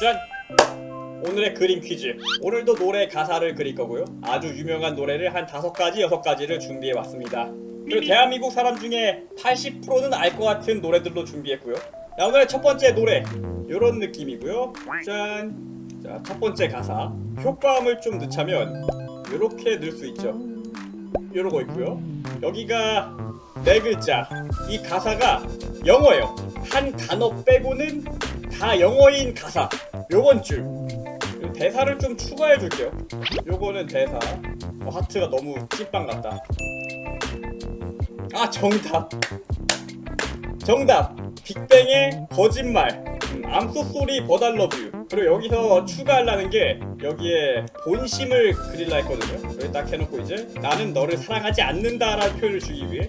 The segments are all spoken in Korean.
짠! 오늘의 그림 퀴즈. 오늘도 노래 가사를 그릴 거고요. 아주 유명한 노래를 한 다섯 가지, 여섯 가지를 준비해 왔습니다. 그리고 대한민국 사람 중에 80%는 알 것 같은 노래들로 준비했고요. 자, 오늘의 첫 번째 노래. 이런 느낌이고요. 짠! 자, 첫 번째 가사. 효과음을 좀 넣자면 이렇게 넣을 수 있죠. 이러고 있고요. 여기가 네 글자. 이 가사가 영어예요. 한 단어 빼고는 다 영어인 가사. 요번 줄. 대사를 좀 추가해 줄게요. 요거는 대사. 어, 하트가 너무 찐빵 같다. 아 정답. 정답. 빅뱅의 거짓말. I love you. 그리고 여기서 추가하려는 게 여기에 본심을 그릴라 했거든요. 여기 딱 해놓고 이제 나는 너를 사랑하지 않는다 라는 표현을 주기 위해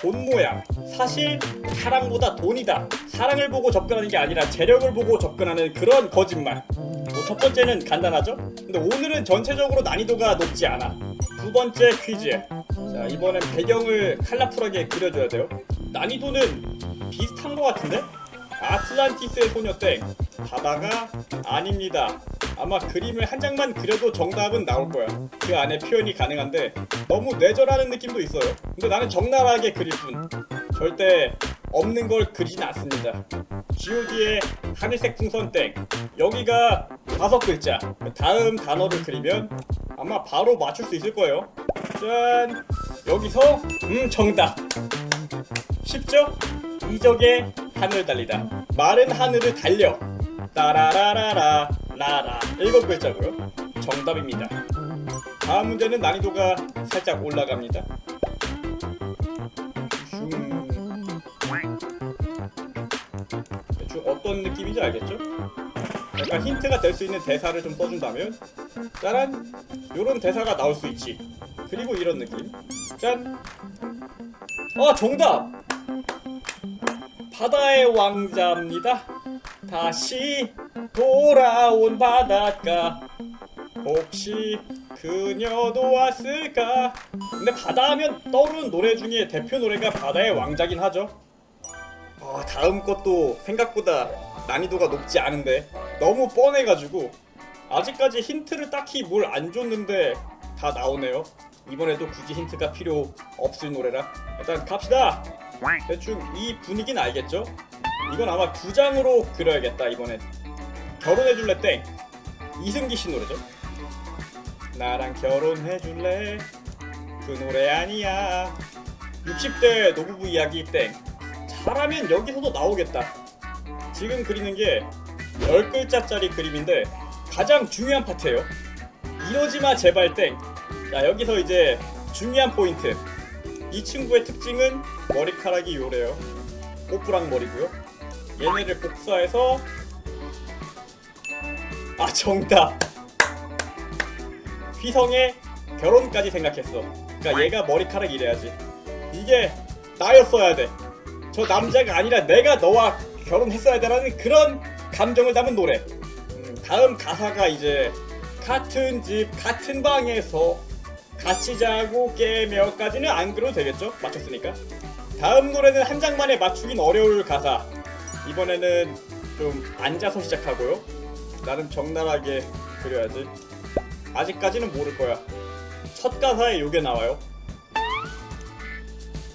돈 모양. 사실 사랑보다 돈이다. 사랑을 보고 접근하는 게 아니라 재력을 보고 접근하는 그런 거짓말. 뭐 첫 번째는 간단하죠? 근데 오늘은 전체적으로 난이도가 높지 않아. 두 번째 퀴즈. 자 이번엔 배경을 컬러풀하게 그려줘야 돼요. 난이도는 비슷한 것 같은데? 아틀란티스의 소녀 땡 바다가 아닙니다. 아마 그림을 한 장만 그려도 정답은 나올 거야. 그 안에 표현이 가능한데 너무 뇌절하는 느낌도 있어요. 근데 나는 적나라하게 그릴 뿐. 절대 없는 걸 그리진 않습니다. G.O.D의 하늘색 풍선 땡 여기가 다섯 글자. 다음 단어를 그리면 아마 바로 맞출 수 있을 거예요. 짠 여기서 음 정답. 쉽죠? 이적의 하늘 달리다. 마른 하늘을 달려. 따라라라라 라라. 일곱 글자고요. 정답입니다. 다음 문제는 난이도가 살짝 올라갑니다. 슝. 대충 어떤 느낌인지 알겠죠? 약간 힌트가 될 수 있는 대사를 좀 써준다면 짜란 요런 대사가 나올 수 있지 그리고 이런 느낌 짠 아 정답 바다의 왕자입니다. 다시 돌아온 바닷가. 혹시 그녀도 왔을까? 근데 바다 하면 떠오르는 노래 중에 대표 노래가 바다의 왕자긴 하죠. 아, 다음 것도 생각보다 난이도가 높지 않은데 너무 뻔해가지고 아직까지 힌트를 딱히 뭘 안 줬는데 다 나오네요. 이번에도 굳이 힌트가 필요 없을 노래라. 일단 갑시다. 대충 이 분위기는 알겠죠? 이건 아마 두 장으로 그려야겠다 이번엔. 결혼해줄래 땡 이승기 씨 노래죠. 나랑 결혼해줄래 그 노래 아니야. 60대 노부부 이야기 땡. 잘하면 여기서도 나오겠다. 지금 그리는 게 10글자짜리 그림인데 가장 중요한 파트예요. 이러지마 제발 땡. 자 여기서 이제 중요한 포인트. 이 친구의 특징은 머리카락이 요래요. 꼬부랑 머리고요. 얘네를 복사해서 아 정답. 휘성의 결혼까지 생각했어. 그러니까 얘가 머리카락 이래야지. 이게 나였어야 돼. 저 남자가 아니라 내가 너와 결혼했어야 되라는 그런 감정을 담은 노래. 음, 다음 가사가 이제 같은 집 같은 방에서 같이 자고 깨며까지는 안 그려도 되겠죠? 맞췄으니까. 다음 노래는 한 장만에 맞추긴 어려울 가사. 이번에는 좀 앉아서 시작하고요. 나름 적나라하게 그려야지. 아직까지는 모를 거야. 첫 가사에 요게 나와요.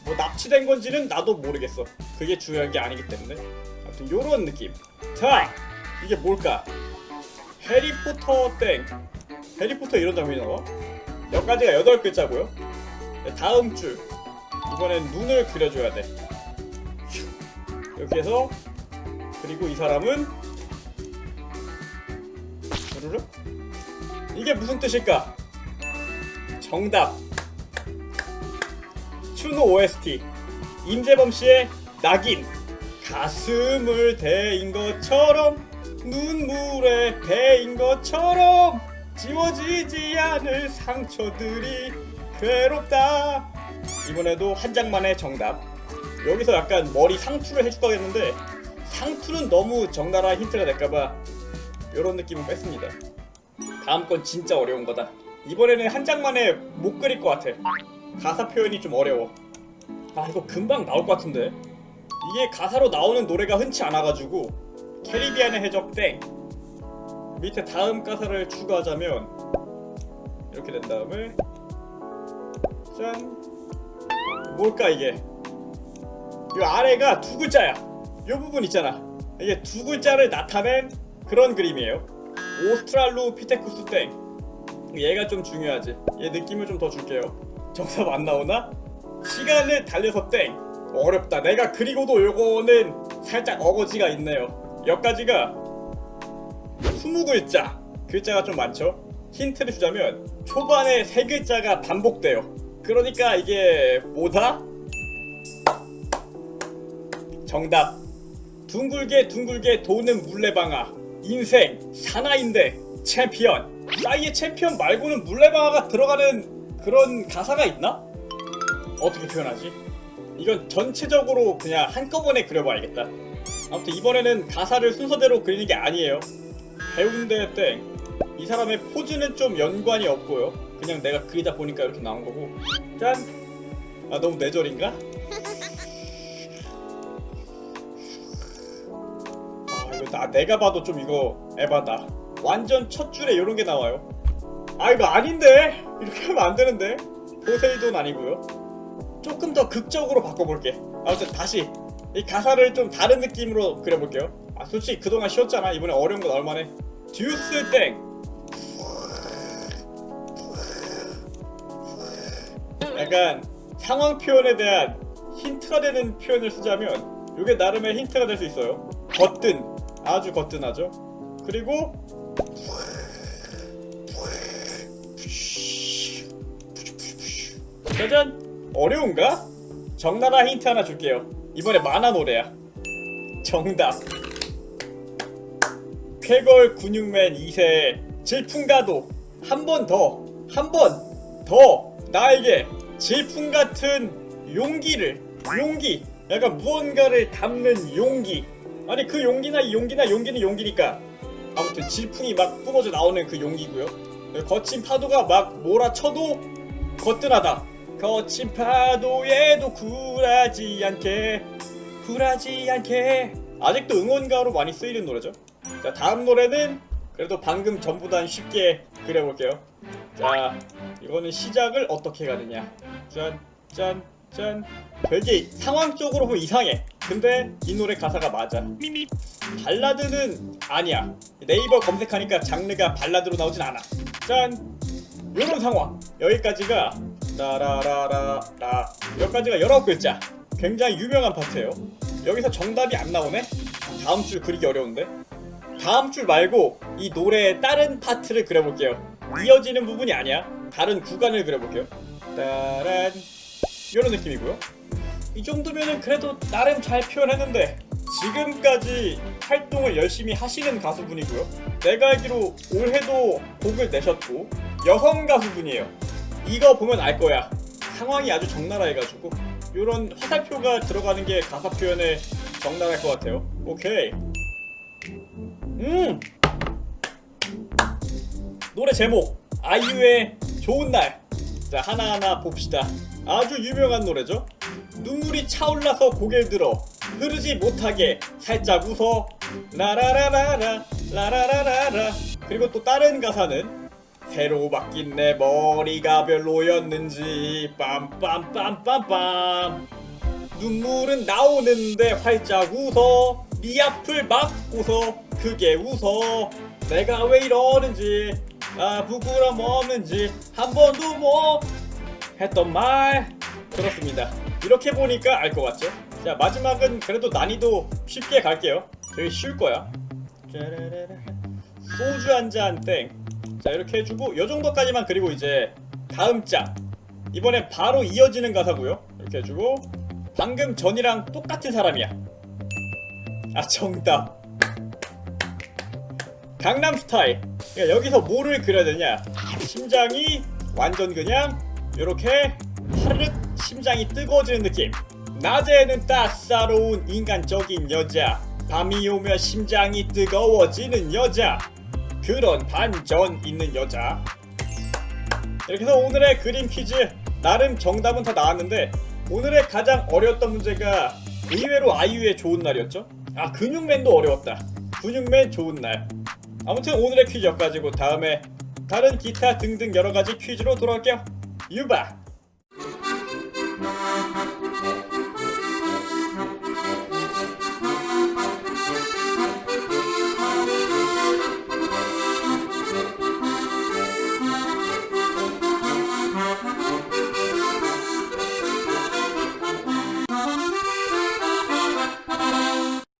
뭐 납치된 건지는 나도 모르겠어. 그게 중요한 게 아니기 때문에. 아무튼 요런 느낌. 자, 이게 뭘까? 해리포터 땡. 해리포터 이런 장면이 나와? 여기까지가 여덟 글자고요. 네, 다음 줄. 이번엔 눈을 그려줘야 돼. 휴. 이렇게 해서 그리고 이 사람은 이게 무슨 뜻일까? 정답. 추노 OST 임재범 씨의 낙인 가슴을 대인 것처럼 눈물에 배인 것처럼 지워지지 않을 상처들이 괴롭다 이번에도 한 장만의 정답. 여기서 약간 머리 상투를 해줄 거겠는데 상투는 너무 적나라한 힌트가 될까봐 이런 느낌은 뺐습니다. 다음 건 진짜 어려운 거다. 이번에는 한 장만에 못 그릴 것 같아. 가사 표현이 좀 어려워. 아 이거 금방 나올 것 같은데. 이게 가사로 나오는 노래가 흔치 않아가지고 캐리비안의 해적 땡. 밑에 다음 가사를 추가하자면 이렇게 된 다음에 짠 뭘까 이게? 이 아래가 두 글자야. 이 부분 있잖아. 이게 두 글자를 나타낸 그런 그림이에요. 오스트랄로피테쿠스 땡. 얘가 좀 중요하지. 얘 느낌을 좀 더 줄게요. 정답 안 나오나? 시간을 달려서 땡. 어렵다. 내가 그리고도 요거는 살짝 어거지가 있네요. 여기까지가? 20글자. 글자가 좀 많죠? 힌트를 주자면 초반에 세 글자가 반복돼요 그러니까 이게 뭐다? 정답. 둥글게 둥글게 도는 물레방아. 인생 사나인데 챔피언. 싸이의 챔피언 말고는 물레방아가 들어가는 그런 가사가 있나? 어떻게 표현하지? 이건 전체적으로 그냥 한꺼번에 그려봐야겠다. 아무튼 이번에는 가사를 순서대로 그리는 게 아니에요. 배운데 땡이 사람의 포즈는 좀 연관이 없고요 그냥 내가 그리다 보니까 이렇게 나온 거고. 짠! 아 너무 뇌절인가? 아 이거 나 내가 봐도 좀 이거 에바다. 완전 첫 줄에 이런 게 나와요. 아 이거 아닌데? 이렇게 하면 안 되는데? 포세이돈 아니고요. 조금 더 극적으로 바꿔볼게. 아무튼 다시 이 가사를 좀 다른 느낌으로 그려볼게요. 아 솔직히 그동안 쉬었잖아. 이번에 어려운 거 나올 만해. 듀스 땡 약간 상황 표현에 대한 힌트가 되는 표현을 쓰자면 이게 나름의 힌트가 될 수 있어요. 거뜬 아주 거뜬하죠? 그리고 짜잔! 어려운가? 정나라 힌트 하나 줄게요. 이번에 만화 노래야. 정답. 쾌걸 근육맨 2세 질풍가도. 한 번 더 한 번 더 나에게 질풍 같은 용기를 용기 약간 무언가를 담는 용기. 아니 그 용기나 이 용기나 용기는 용기니까 아무튼 질풍이 막 뿜어져 나오는 그 용기고요. 거친 파도가 막 몰아쳐도 거뜬하다. 거친 파도에도 굴하지 않게 굴하지 않게. 아직도 응원가로 많이 쓰이는 노래죠. 자 다음 노래는 그래도 방금 전보단 쉽게 그려볼게요. 자 이거는 시작을 어떻게 가느냐 짠짠짠. 되게 상황적으로 보면 이상해. 근데 이 노래 가사가 맞아. 발라드는 아니야. 네이버 검색하니까 장르가 발라드로 나오진 않아. 짠. 요런 상황. 여기까지가 라라라라라. 여기까지가 19글자. 굉장히 유명한 파트예요. 여기서 정답이 안 나오네? 다음 줄 그리기 어려운데? 다음 줄 말고 이 노래의 다른 파트를 그려볼게요. 이어지는 부분이 아니야. 다른 구간을 그려볼게요 따란. 이런 느낌이고요. 이 정도면은 그래도 나름 잘 표현했는데 지금까지 활동을 열심히 하시는 가수분이고요. 내가 알기로 올해도 곡을 내셨고 여성 가수분이에요. 이거 보면 알 거야. 상황이 아주 적나라해가지고 이런 화살표가 들어가는 게 가사 표현에 적나라할 것 같아요. 오케이. 음. 노래 제목. 아이유의 좋은 날. 자 하나하나 봅시다. 아주 유명한 노래죠. 눈물이 차올라서 고개를 들어 흐르지 못하게 살짝 웃어. 라라라라라 라라라라라. 그리고 또 다른 가사는 새로 바뀐 내 머리가 별로였는지. 빰빰빰빰빰. 눈물은 나오는데 활짝 웃어. 네 앞을 막고서 크게 웃어. 내가 왜 이러는지 아 부끄럼 없는지 한 번도 뭐 했던 말 그렇습니다. 이렇게 보니까 알 것 같죠? 자 마지막은 그래도 난이도 쉽게 갈게요. 되게 쉬울 거야. 소주 한 잔 땡. 자 이렇게 해주고 요 정도까지만 그리고 이제 다음 장. 이번엔 바로 이어지는 가사고요. 이렇게 해주고 방금 전이랑 똑같은 사람이야. 아 정답 강남 스타일. 그러니까 여기서 뭐를 그려야 되냐? 심장이 완전 그냥 이렇게 하르륵 심장이 뜨거워지는 느낌. 낮에는 따사로운 인간적인 여자. 밤이 오면 심장이 뜨거워지는 여자. 그런 반전 있는 여자. 이렇게 해서 오늘의 그림 퀴즈 나름 정답은 다 나왔는데 오늘의 가장 어려웠던 문제가 의외로 아이유의 좋은 날이었죠? 아 근육맨도 어려웠다. 근육맨 좋은 날 아무튼 오늘의 퀴즈 여기까지고 다음에 다른 기타 등등 여러 가지 퀴즈로 돌아올게요. 유바.